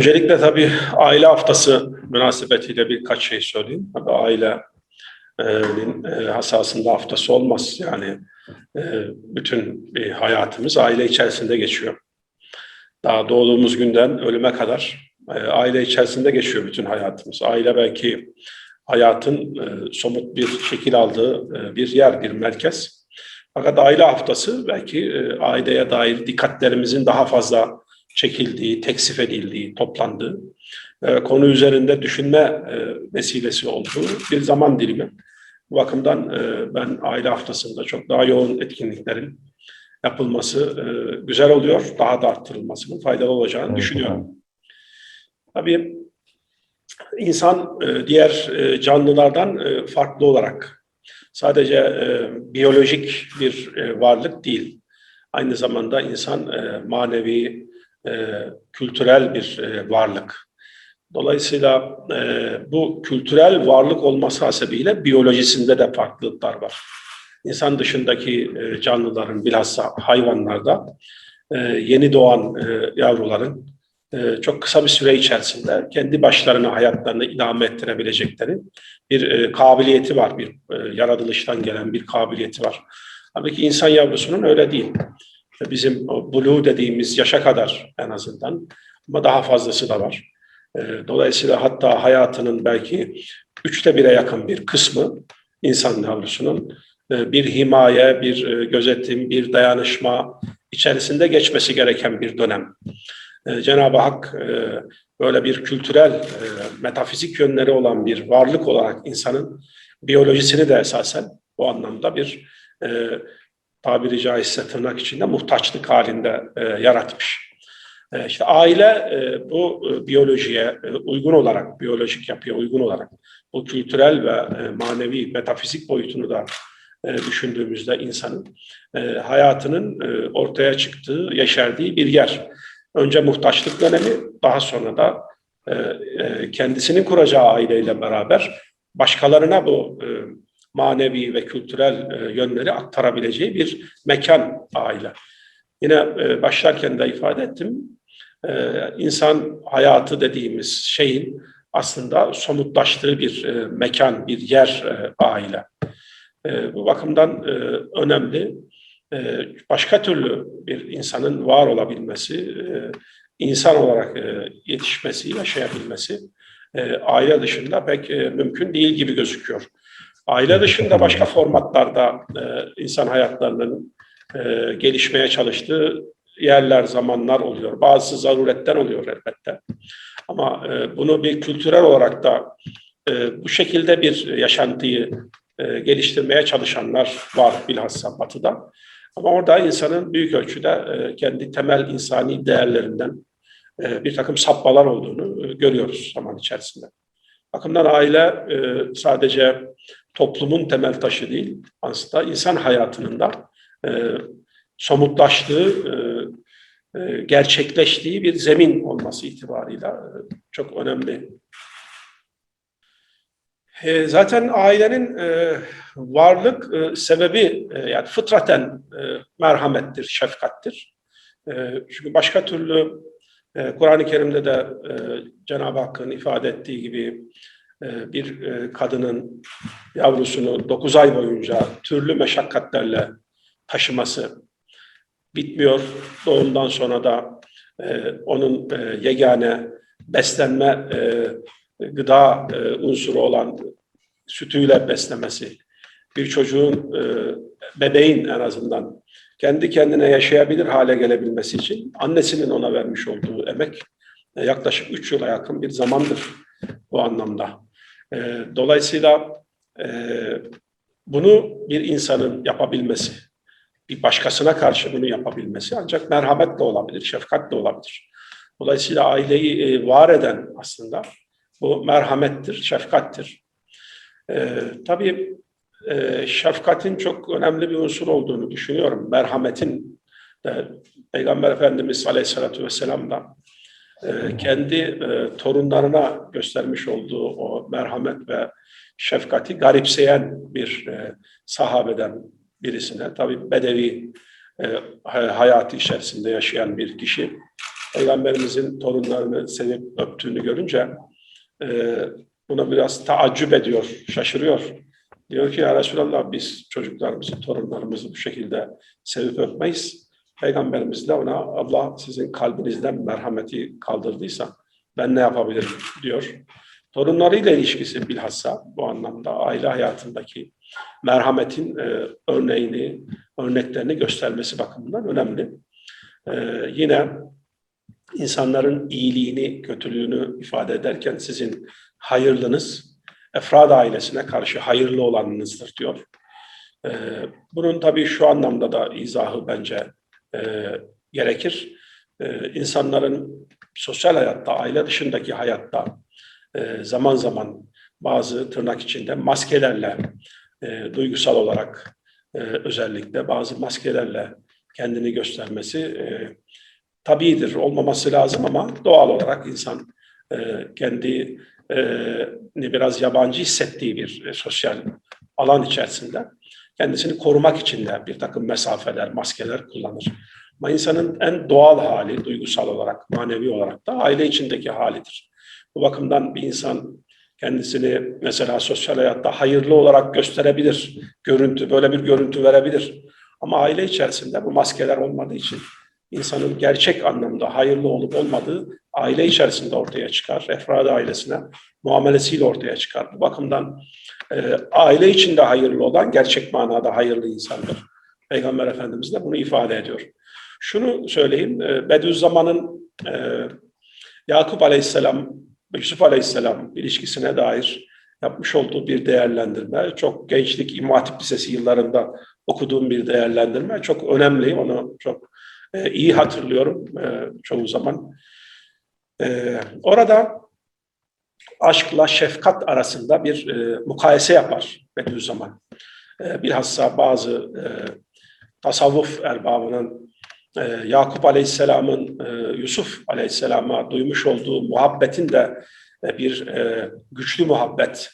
Öncelikle tabii aile haftası münasebetiyle birkaç şey söyleyeyim. Tabii ailenin e, hasasında haftası olmaz. Yani e, bütün bir hayatımız aile içerisinde geçiyor. Daha doğduğumuz günden ölüme kadar e, aile içerisinde geçiyor bütün hayatımız. Aile belki hayatın e, somut bir şekil aldığı e, bir yer, bir merkez. Fakat aile haftası belki e, aileye dair dikkatlerimizin daha fazla çekildiği, teksif edildiği, toplandığı, e, konu üzerinde düşünme e, vesilesi olduğu bir zaman dilimi. Bu bakımdan e, ben aile haftasında çok daha yoğun etkinliklerin yapılması e, güzel oluyor. Daha da arttırılmasının faydalı olacağını Evet, düşünüyorum. Tabii insan e, diğer e, canlılardan e, farklı olarak sadece e, biyolojik bir e, varlık değil. Aynı zamanda insan e, manevi, e, kültürel bir e, varlık. Dolayısıyla e, bu kültürel varlık olması hasebiyle biyolojisinde de farklılıklar var. İnsan dışındaki e, canlıların bilhassa hayvanlarda e, yeni doğan e, yavruların e, çok kısa bir süre içerisinde kendi başlarına hayatlarını idame ettirebilecekleri bir e, kabiliyeti var, bir e, yaratılıştan gelen bir kabiliyeti var. Halbuki insan yavrusunun öyle değil. Bizim o blue dediğimiz yaşa kadar en azından ama daha fazlası da var. E, dolayısıyla hatta hayatının belki üçte bire yakın bir kısmı insan yavrusunun e, bir himaye, bir e, gözetim, bir dayanışma içerisinde geçmesi gereken bir dönem. E, Cenab-ı Hak e, böyle bir kültürel, metafizik yönleri olan bir varlık olarak insanın biyolojisini de esasen bu anlamda bir tabiri caizse tırnak içinde muhtaçlık halinde e, yaratmış. E, işte aile e, bu e, biyolojiye e, uygun olarak, biyolojik yapıya uygun olarak bu kültürel ve e, manevi, metafizik boyutunu da e, düşündüğümüzde insanın e, hayatının e, ortaya çıktığı, yeşerdiği bir yer. Önce muhtaçlık dönemi, daha sonra da e, e, kendisinin kuracağı aileyle beraber başkalarına bu e, manevi ve kültürel e, yönleri aktarabileceği bir mekan aile. Yine e, başlarken de ifade ettim, e, insan hayatı dediğimiz şeyin aslında somutlaştığı bir mekan, bir yer e, aile. Bu bakımdan önemli. Başka türlü bir insanın var olabilmesi, insan olarak yetişmesi, yaşayabilmesi e, aile dışında pek mümkün değil gibi gözüküyor. Aile dışında başka formatlarda e, insan hayatlarının e, gelişmeye çalıştığı yerler, zamanlar oluyor. Bazısı zaruretten oluyor elbette. Ama e, bunu bir kültürel olarak da e, bu şekilde bir yaşantıyı e, geliştirmeye çalışanlar var bilhassa Batı'da. Ama orada insanın büyük ölçüde e, kendi temel insani değerlerinden e, bir takım sapmalar olduğunu e, görüyoruz zaman içerisinde. Bakımdan aile e, sadece toplumun temel taşı değil, aslında insan hayatının da e, somutlaştığı, e, e, gerçekleştiği bir zemin olması itibarıyla e, çok önemli. E, zaten ailenin e, varlık e, sebebi e, yani fıtraten e, merhamettir, şefkattir. E, çünkü başka türlü e, Kur'an-ı Kerim'de de e, Cenab-ı Hakk'ın ifade ettiği gibi bir e, kadının yavrusunu 9 ay boyunca türlü meşakkatlerle taşıması bitmiyor. Doğumdan sonra da e, onun e, yegane beslenme gıda unsuru olan sütüyle beslemesi, bir çocuğun, bebeğin en azından kendi kendine yaşayabilir hale gelebilmesi için annesinin ona vermiş olduğu emek yaklaşık üç yıla yakın bir zamandır bu anlamda. E, dolayısıyla e, bunu bir insanın yapabilmesi, bir başkasına karşı bunu yapabilmesi ancak merhametle olabilir, şefkatle olabilir. Dolayısıyla aileyi e, var eden aslında bu merhamettir, şefkattir. Ee, tabii e, şefkatin çok önemli bir unsur olduğunu düşünüyorum. Merhametin de Peygamber Efendimiz Aleyhisselatü Vesselam da e, kendi e, torunlarına göstermiş olduğu o merhamet ve şefkati garipseyen bir e, sahabeden birisine, tabii bedevi e, hayatı içerisinde yaşayan bir kişi Peygamberimizin torunlarını sevip öptüğünü görünce buna biraz taaccüp ediyor, şaşırıyor. Diyor ki ya Resulallah biz çocuklarımızı, torunlarımızı bu şekilde sevip öpmeyiz. Peygamberimiz de ona Allah sizin kalbinizden merhameti kaldırdıysa ben ne yapabilirim diyor. Torunlarıyla ilişkisi bilhassa bu anlamda aile hayatındaki merhametin e, örneğini, örneklerini göstermesi bakımından önemli. E, yine insanların iyiliğini, kötülüğünü ifade ederken sizin hayırlınız, efrad ailesine karşı hayırlı olanınızdır diyor. E, bunun tabii şu anlamda da izahı bence e, gerekir. E, insanların sosyal hayatta, aile dışındaki hayatta e, zaman zaman bazı tırnak içinde maskelerle, e, duygusal olarak e, özellikle bazı maskelerle kendini göstermesi e, tabidir, olmaması lazım ama doğal olarak insan e, kendi e, biraz yabancı hissettiği bir e, sosyal alan içerisinde kendisini korumak için de bir takım mesafeler, maskeler kullanır. Ama insanın en doğal hali duygusal olarak, manevi olarak da aile içindeki halidir. Bu bakımdan bir insan kendisini mesela sosyal hayatta hayırlı olarak gösterebilir, görüntü, böyle bir görüntü verebilir. Ama aile içerisinde bu maskeler olmadığı için insanın gerçek anlamda hayırlı olup olmadığı aile içerisinde ortaya çıkar. Efrad ailesine muamelesiyle ortaya çıkar. Bu bakımdan e, aile içinde hayırlı olan gerçek manada hayırlı insandır. Peygamber Efendimiz de bunu ifade ediyor. Şunu söyleyeyim, e, Bediüzzaman'ın e, Yakup Aleyhisselam Yusuf Aleyhisselam ilişkisine dair yapmış olduğu bir değerlendirme, çok gençlik İmam Hatip Lisesi yıllarında okuduğum bir değerlendirme, çok önemli, onu çok e, iyi hatırlıyorum e, çoğu zaman. E, orada aşkla şefkat arasında bir e, mukayese yapar Bediüzzaman. E, bilhassa bazı e, tasavvuf erbabının e, Yakup Aleyhisselam'ın e, Yusuf Aleyhisselam'a duymuş olduğu muhabbetin de e, bir e, güçlü muhabbet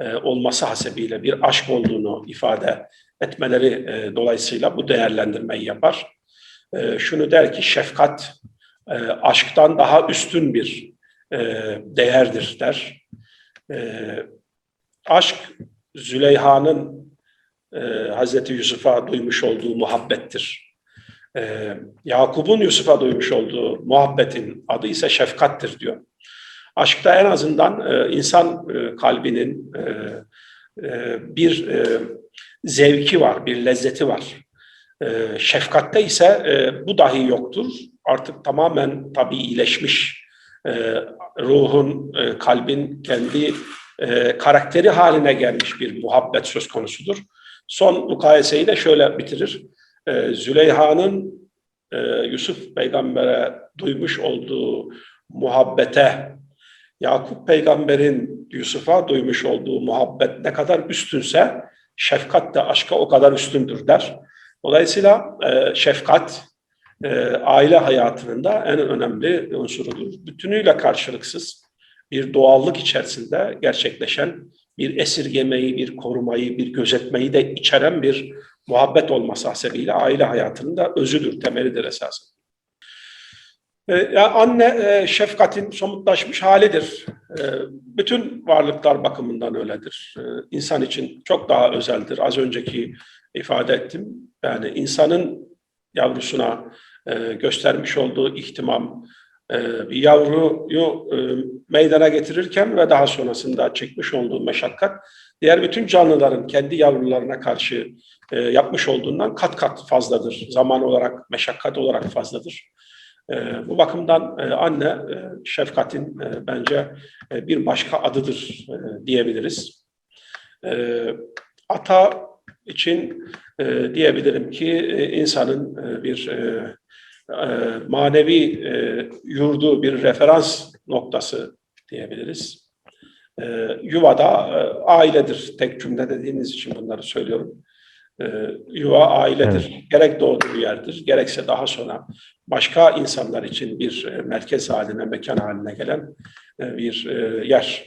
e, olması hasebiyle bir aşk olduğunu ifade etmeleri e, dolayısıyla bu değerlendirmeyi yapar. E, şunu der ki şefkat e, aşktan daha üstün bir e, değerdir der. E, aşk Züleyha'nın e, Hazreti Yusuf'a duymuş olduğu muhabbettir. E, Yakup'un Yusuf'a duymuş olduğu muhabbetin adı ise şefkattir diyor. Aşkta en azından e, insan e, kalbinin e, e, bir e, zevki var, bir lezzeti var. E, şefkatte ise e, bu dahi yoktur. Artık tamamen tabii iyileşmiş e, ruhun, e, kalbin kendi e, karakteri haline gelmiş bir muhabbet söz konusudur. Son mukayeseyi de şöyle bitirir. Züleyha'nın Yusuf peygambere duymuş olduğu muhabbete Yakup peygamberin Yusuf'a duymuş olduğu muhabbet ne kadar üstünse şefkat de aşka o kadar üstündür der. Dolayısıyla e, şefkat e, aile hayatının da en önemli unsurudur. Bütünüyle karşılıksız bir doğallık içerisinde gerçekleşen bir esirgemeyi, bir korumayı, bir gözetmeyi de içeren bir muhabbet olması hasebiyle aile hayatının da özüdür, temelidir esasında. Ee, anne e, şefkatin somutlaşmış halidir. Ee, bütün varlıklar bakımından öyledir. Ee, insan için çok daha özeldir. Az önceki ifade ettim. Yani insanın yavrusuna e, göstermiş olduğu ihtimam, e, bir yavruyu meydana getirirken ve daha sonrasında çekmiş olduğu meşakkat, diğer bütün canlıların kendi yavrularına karşı yapmış olduğundan kat kat fazladır. Zaman olarak, meşakkat olarak fazladır. E, bu bakımdan e, anne e, şefkatin e, bence e, bir başka adıdır e, diyebiliriz. E, ata için e, diyebilirim ki e, insanın e, bir e, e, manevi e, yurdu, bir referans noktası diyebiliriz. E, yuvada e, ailedir. Tek cümle dediğiniz için bunları söylüyorum e, yuva ailedir. Evet. Gerek doğduğu yerdir, gerekse daha sonra başka insanlar için bir e, merkez haline, mekan haline gelen e, bir yer.